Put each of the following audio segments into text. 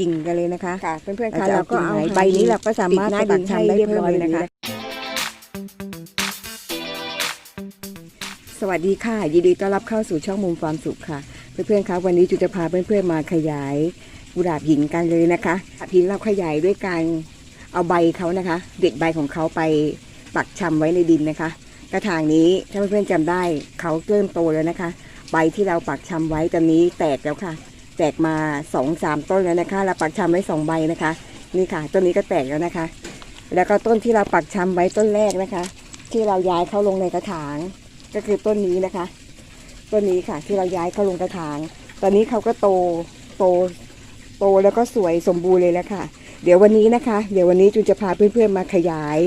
กิ่งกันเลยนะคะค่ะเพื่อนๆเราคะจะเราเอาก็กิ่งเอาไหนใบนี้เราก็สามารถปิดหน้าไปปักดินชำได้ให้เรียบร้อยเรียบร้อยเลยนะคะ สวัสดีค่ะ ยินดีต้อนรับเข้าสู่ช่องมุมความสุขค่ะ เพื่อนๆคะวันนี้จุจะพาเพื่อนๆมาขยายกุหลาบหินกันเลยนะคะหินเราขยายด้วยการเอาใบเขานะคะ เด็ดใบของเขาไปปักชำไว้ในดินนะคะ กระถางนี้ถ้าเพื่อนๆจำได้เขาเริ่มโตแล้วนะคะ ใบที่เราปักชำไว้ตอนนี้แตกแล้วค่ะ แตกมาสองสามต้นแล้วนะคะ เราปักชำไว้สองใบนะคะ นี่ค่ะ ต้นนี้ก็แตกแล้วนะคะ แล้วก็ต้นที่เราปักชำไว้ต้นแรกนะคะ ที่เราย้ายเข้าลงในกระถาง ก็คือต้นนี้นะคะ ต้นนี้ค่ะ ที่เราย้ายเข้าลงกระถาง ตอนนี้เขาก็โตโตโตแล้วก็สวยสมบูรณ์เลยแล้วค่ะ เดี๋ยววันนี้นะคะ เดี๋ยววันนี้จูนจะพาเพื่อนๆมาขยาย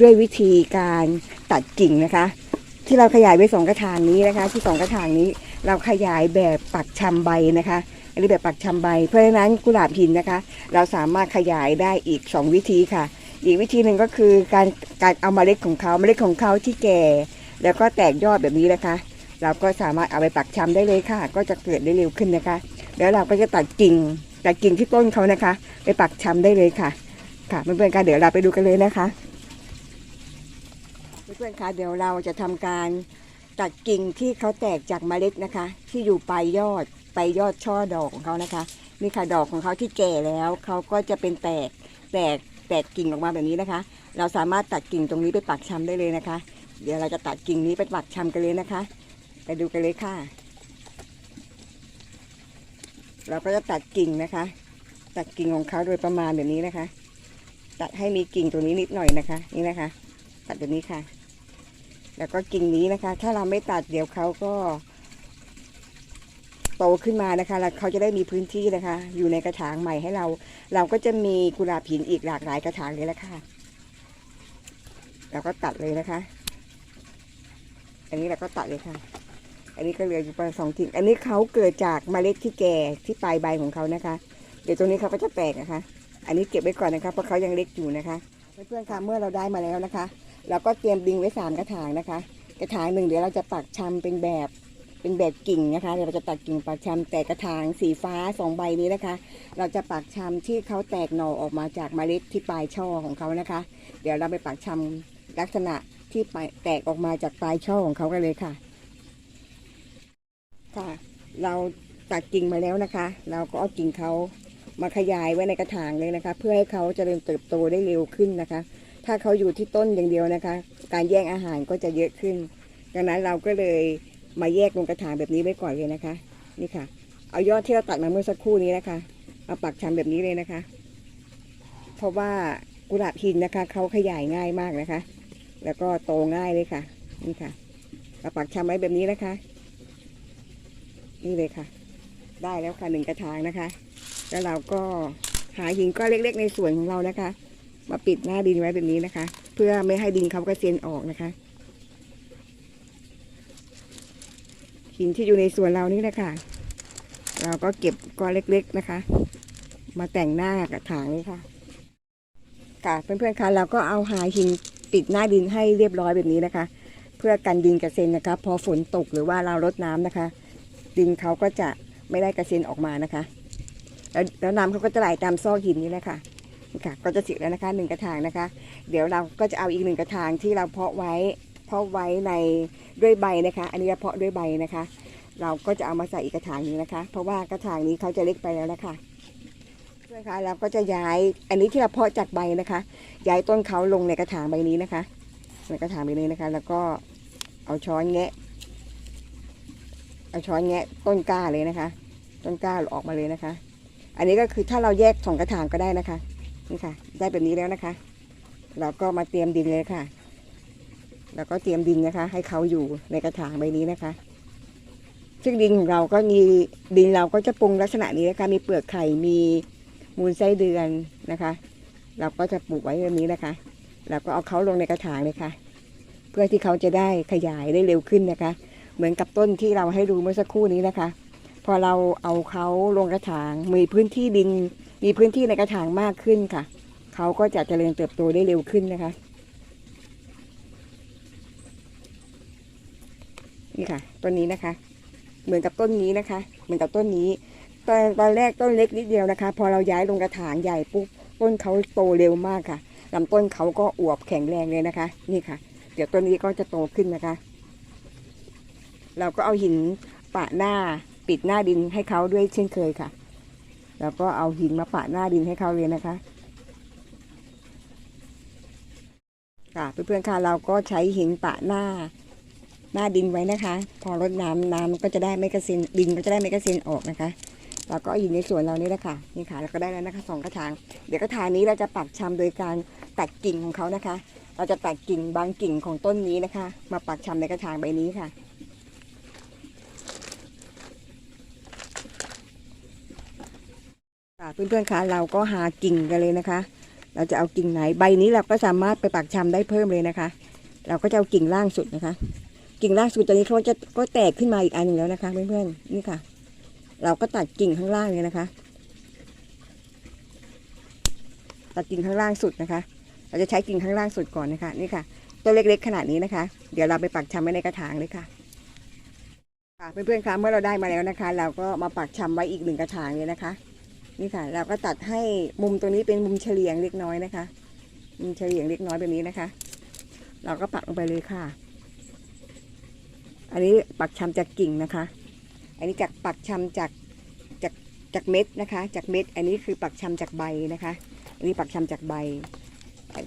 ด้วยวิธีการตัดกิ่งนะคะ ที่เราขยายไว้สองกระถางนี้นะคะ ที่สองกระถางนี้เราขยายแบบปักชำใบนะคะ อันนี้แบบปักชำใบ เพราะฉะนั้นกุหลาบหินนะคะ เราสามารถขยายได้อีก 2 วิธีค่ะ อีกวิธีหนึ่งก็คือการการเอาเมล็ดของเขาเมล็ดของเขาที่แก่ แล้วก็แตกยอดแบบนี้นะคะ เราก็สามารถเอาไปปักชำได้เลยค่ะ ก็จะเกิดได้เร็วขึ้นนะคะ แล้วเราก็จะตัดกิ่งตัดกิ่งที่ต้นเขานะคะ ไปปักชำได้เลยค่ะ ค่ะเพื่อนๆคะเดี๋ยวเราไปดูกันเลยนะคะเพื่อนๆคะเดี๋ยวเราจะทำการตัดกิ่งที่เขาแตกจากเมล็ดนะคะ ที่อยู่ปลายยอด ไปยอดช่อดอกของเขานะคะนี่ค่ะดอกของเขาที่แก่แล้วเขาก็จะเป็นแตกแตกแตกกิ่งออกมาแบบนี้นะคะ เราสามารถตัดกิ่งตรงนี้ไปปักชำได้เลยนะคะ เดี๋ยวเราจะตัดกิ่งนี้ไปปักชำกันเลยนะคะ ไปดูกันเลยค่ะ เราก็จะตัดกิ่งนะคะ ตัดกิ่งของเขาโดยประมาณแบบนี้นะคะ ตัดให้มีกิ่งตรงนี้นิดหน่อยนะคะ นี่นะคะ ตัดแบบนี้ค่ะ แล้วก็กิ่งนี้นะคะ ถ้าเราไม่ตัดเดี๋ยวเขาก็ โตขึ้นมานะคะแล้วเขาจะได้มีพื้นที่นะคะ อยู่ในกระถางใหม่ให้เรา เราก็จะมีกุหลาบหินอีกหลากหลายกระถางเลยละค่ะ เราก็ตัดเลยนะคะ อันนี้เราก็ตัดเลยค่ะ อันนี้ก็เหลืออยู่ประมาณสองกิ่งอันนี้เขาเกิดจากเมล็ดที่แก่ที่ปลายใบของเขานะคะ เดี๋ยวตรงนี้เขาก็จะแตกนะคะ อันนี้เก็บไว้ก่อนนะคะเพราะเขายังเล็กอยู่นะคะเพื่อนๆค่ะเมื่อเราได้มาแล้วนะคะ เราก็เตรียมดิงไว้สามกระถางนะคะ กระถางหนึ่งเดี๋ยวเราจะปักชำเป็นแบบ เป็นแบบกิ่งนะคะเดี๋ยวเราจะตัดกิ่งปักชำแต่กระถางสีฟ้าสองใบนี้นะคะ เราจะปักชำที่เขาแตกหน่อออกมาจากเมล็ดที่ปลายช่อของเขานะคะ เดี๋ยวเราไปปักชำลักษณะที่ปลายแตกออกมาจากปลายช่อของเขากันเลยค่ะ ค่ะ เราตัดกิ่งมาแล้วนะคะ เราก็เอากิ่งเขามาขยายไว้ในกระถางเลยนะคะ เพื่อให้เขาจเจริญเติบโตได้เร็วขึ้นนะคะ ถ้าเขาอยู่ที่ต้นอย่างเดียวนะคะ การแย่งอาหารก็จะเยอะขึ้น ดังนั้นเราก็เลย มาแยกลงกระถางแบบนี้ไว้ก่อนเลยนะคะ นี่ค่ะ เอายอดที่เราตัดมาเมื่อสักครู่นี้นะคะ มาปักชำแบบนี้เลยนะคะ เพราะว่ากุหลาบหินนะคะเขาขยายง่ายมากนะคะ แล้วก็โตง่ายเลยค่ะ นี่ค่ะเราปักชำไว้แบบนี้นะคะ นี่เลยค่ะ ได้แล้วค่ะหนึ่งกระถางนะคะ แล้วเราก็หาหินก้อนเล็ก ๆ ในสวนของเรานะคะ มาปิดหน้าดินไว้แบบนี้นะคะ เพื่อไม่ให้ดินเขากระเซ็นออกนะคะ หินที่อยู่ในสวนเรานี่แหละค่ะ เราก็เก็บก้อนเล็กๆนะคะ มาแต่งหน้ากระถางนี้ค่ะค่ะเพื่อนๆคะเราก็เอาหาหินปิดหน้าดินให้เรียบร้อยแบบนี้นะคะ เพื่อกันดินกระเซ็นนะคะ พอฝนตกหรือว่าเรารดน้ำนะคะ ดินเขาก็จะไม่ได้กระเซ็นออกมานะคะ แล้วแล้วน้ำเขาก็จะไหลตามซอกหินนี่แหละค่ะค่ะ ก็จะเสร็จแล้วนะคะหนึ่งกระถางนะคะ เดี๋ยวเราก็จะเอาอีกหนึ่งกระถางที่เราเพาะไว้าะไว้ในด้วยใบนะคะ อันนี้เราเพาะด้วยใบนะคะ เราก็จะเอามาใส่อีกกระถางนี้นะคะ เพราะว่ากระถางนี้เขาจะเล็กไปแล้วนะคะเพื่อนคะเราก็จะย้ายอันนี้ที่เราเพาะจากใบนะคะ ย้ายต้นเขาลงในกระถางใบนี้นะคะในกระถางใบนี้นะคะ แล้วก็เอาช้อนแงะ เอาช้อนแงะต้นกล้าเลยนะคะ ต้นกล้าออกมาเลยนะคะ อันนี้ก็คือถ้าเราแยกสองกระถางก็ได้นะคะนี่ค่ะ ได้แบบนี้แล้วนะคะ เราก็มาเตรียมดินเลยค่ะ แล้วก็เตรียมดินนะคะ ให้เขาอยู่ในกระถางใบนี้นะคะ ซึ่งดินของเราก็มีดินเราก็จะปรุงลักษณะนี้นะคะมีเปลือกไข่มีมูลไส้เดือนนะคะ เราก็จะปลูกไว้แบบนี้นะคะ แล้วก็เอาเขาลงในกระถางเลยค่ะ เพื่อที่เขาจะได้ขยายได้เร็วขึ้นนะคะ เหมือนกับต้นที่เราให้ดูเมื่อสักครู่นี้นะคะ พอเราเอาเขาลงกระถางมีพื้นที่ดิน มีพื้นที่ในกระถางมากขึ้นค่ะ เขาก็จะเจริญเติบโตได้เร็วขึ้นนะคะ นี่ค่ะ ต้นนี้นะคะ เหมือนกับต้นนี้นะคะ เหมือนกับต้นนี้ตอนตอนแรกต้นเล็กนิดเดียวนะคะ พอเราย้ายลงกระถางใหญ่ปุ๊บต้นเขาโตเร็วมากค่ะลำต้นเขาก็อวบแข็งแรงเลยนะคะ นี่ค่ะ เดี๋ยวต้นนี้ก็จะโตขึ้นนะคะ เราก็เอาหินปะหน้าปิดหน้าดินให้เขาด้วยเช่นเคยค่ะ แล้วก็เอาหินมาปะหน้าดินให้เขาเลยนะคะ ค่ะเพื่อนๆค่ะเราก็ใช้หินปะหน้า หน้าดินไว้นะคะ พอรดน้ำน้ำก็จะได้ไม่กระเซ็นดินก็จะได้ไม่กระเซ็นออกนะคะเราก็อาหินในสวนเรานี่แหละค่ะนี่ค่ะเราก็ได้แล้วนะคะสองกระถาง เดี๋ยวกระถางนี้เราจะปักชำโดยการตัดกิ่งของเขานะคะ เราจะตัดกิ่งบางกิ่งของต้นนี้นะคะ มาปักชำในกระถางใบนี้ค่ะค่ะเพื่อนๆคะเราก็หากิ่งกันเลยนะคะ เราจะเอากิ่งไหนใบนี้เราก็สามารถไปปักชำได้เพิ่มเลยนะคะ เราก็จะเอากิ่งล่างสุดนะคะ กิ่งล่างสุดตอนนี้เขาจะก็แตกขึ้นมาอีกอันหนึ่งแล้วนะคะเพื่อนๆนี่ค่ะ เราก็ตัดกิ่งข้างล่างเลยนะคะ ตัดกิ่งข้างล่างสุดนะคะ เราจะใช้กิ่งข้างล่างสุดก่อนนะคะ นี่ค่ะ ตัวเล็กๆขนาดนี้นะคะ เดี๋ยวเราไปปักชำไว้ในกระถางเลยค่ะค่ะเพื่อนๆคะเมื่อเราได้มาแล้วนะคะ เราก็มาปักชำไว้อีกหนึ่งกระถางเลยนะคะ นี่ค่ะ เราก็ตัดให้มุมตรงนี้เป็นมุมเฉลียงเล็กน้อยนะคะมุมเฉลียงเล็กน้อยแบบนี้นะคะ เราก็ปักลงไปเลยค่ะ อันนี้ปักชำจากกิ่งนะคะ อันนี้จากปักชำจากจากจากเม็ดนะคะ จากเม็ด อันนี้คือปักชำจากใบนะคะ อันนี้ปักชำจากใบ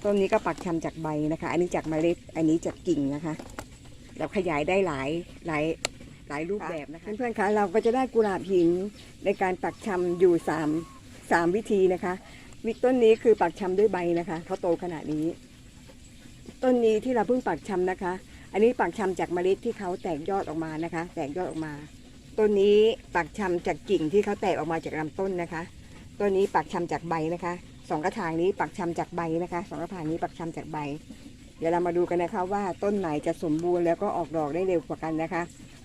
ต้นนี้ก็ปักชำจากใบนะคะ อันนี้จากเมล็ด อันนี้จากกิ่งนะคะ เราขยายได้หลายหลายหลายรูปแบบนะคะ เพื่อนๆคะเราก็จะได้กุหลาบหินในการปักชำอยู่สามสามวิธีนะคะ วิต้นนี้คือปักชำด้วยใบนะคะเขาโตขนาดนี้ ต้นนี้ที่เราเพิ่งปักชำนะคะ อันนี้ปักชำจากเมล็ดที่เขาแตกยอดออกมานะคะ แตกยอดออกมา ต้นนี้ปักชำจากกิ่งที่เขาแตกออกมาจากลำต้นนะคะ ต้นนี้ปักชำจากใบนะคะสองกระถางนี้ปักชำจากใบนะคะสองกระถางนี้ปักชำจากใบ เดี๋ยวเรามาดูกันนะคะว่าต้นไหนจะสมบูรณ์แล้วก็ออกดอกได้เร็วกว่ากันนะคะ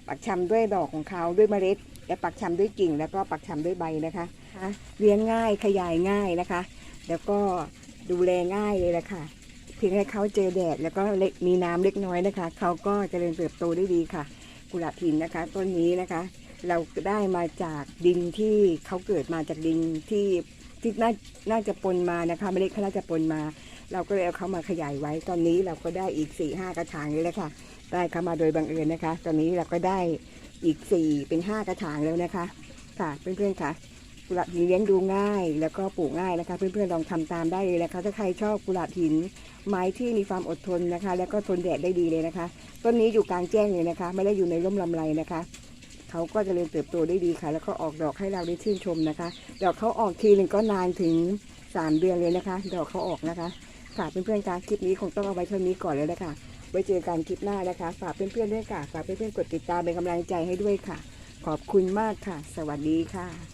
ปักชำด้วยดอกของเขาด้วยเมล็ด และปักชำด้วยกิ่ง แล้วก็ปักชำด้วยใบนะคะเลี้ยงง่ายขยายง่ายนะคะ แล้วก็ดูแลง่ายเลยแหละค่ะเพียงให้เขาเจอแดด แล้วก็เล็กมีน้ำเล็กน้อยนะคะ เขาก็จเจริญเติบโตได้ดีค่ะ กุหลาบหินนะคะ ต้นนี้นะคะ เราได้มาจากดินที่เขาเกิดมาจากดินที่ที่น่าน่าจะปนมานะคะเมล็ดเขาน่าจะปนมา เราก็เลยเอาเขามาขยายไว้ ตอนนี้เราก็ได้อีกสี่ห้ากระถางเลยค่ะ ได้เข้ามาโดยบังเอิญนะคะ ตอนนี้เราก็ได้อีกสี่เป็นห้ากระถางแล้วนะคะ ค่ะเพื่อนๆค่ะ กุหลาบหินเลี้ยงดูง่าย แล้วก็ปลูกง่ายนะคะ เพื่อนๆลองทำตามได้เลยนะคะ ถ้าใครชอบกุหลาบหิน ไม้ที่มีความอดทนนะคะ แล้วก็ทนแดดได้ดีเลยนะคะ ต้นนี้อยู่กลางแจ้งเลยนะคะ ไม่ได้อยู่ในร่มลำไรนะคะเขาก็จะเริญเติบโตได้ดีค่ะ แล้วก็ออกดอกให้เราได้ชื่นชมนะคะดอกเขาออกทีหนึ่งก็นานถึงสามเดือนเลยนะคะ ดอกเขาออกนะคะค่ะเพื่อนๆคะคลิปนี้คงต้องเอาไว้เท่านี้ก่อนเลยนะคะไว้เจอกันคลิปหน้านะคะ ฝากเพื่อนๆด้วยค่ะ ฝากเพื่อนๆกดติดตามเป็นกำลังใจให้ด้วยค่ะ ขอบคุณมากค่ะ สวัสดีค่ะ